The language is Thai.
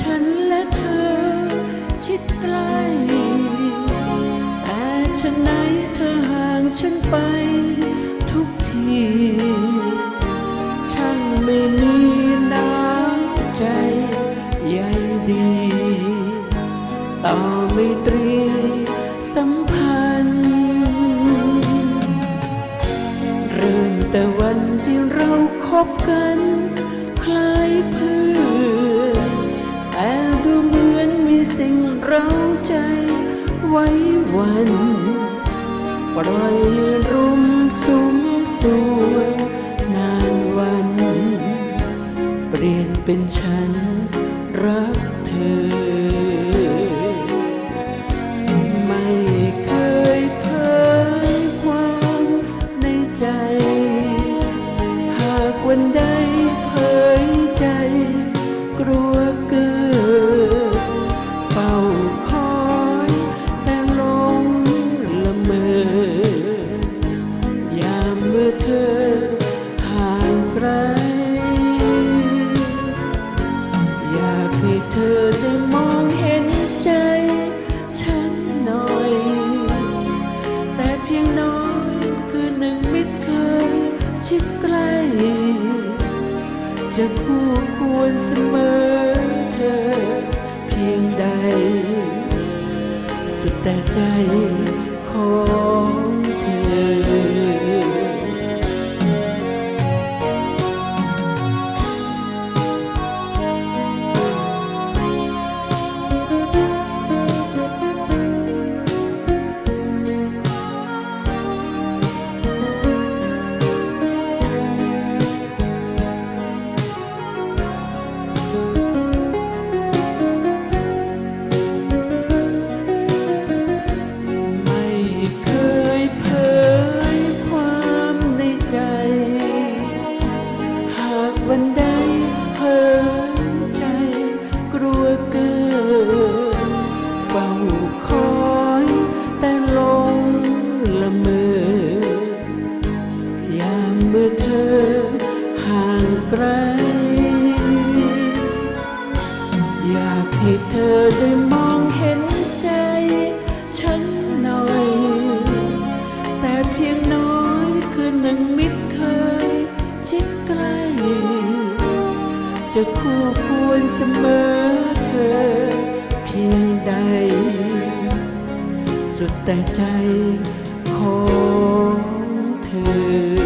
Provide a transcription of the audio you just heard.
ฉันและเธอชิดใกล้แต่ฉันไหนเธอห่างฉันไปทุกทีช่างไม่มีน้ำใจใหญ่ดี ต่อไม่ตรีสัมพันธ์เริ่มแต่วันที่เราคบกัน คล้ายเพื่อน เราใจไว้วัน ปล่อยรุมสุมสวยนานวัน เปลี่ยนเป็นฉันรักเธอ ไม่เคยเผยความในใจ หากวันใดเผยใจ กลัวเกิด จะคู่ควรเสมอเธอเพียงใด สุดแต่ใจขอ วันใดเผยใจกลัวเกินเฝ้าคอยแต่ลงละเมอยามเมื่อเธอห่างไกล อยากให้เธอได้มองเห็นใจฉันหน่อย แต่เพียงน้อยคือหนึ่งมิ จะคู่ควรเสมอเธอเพียงใด สุดแต่ใจของเธอ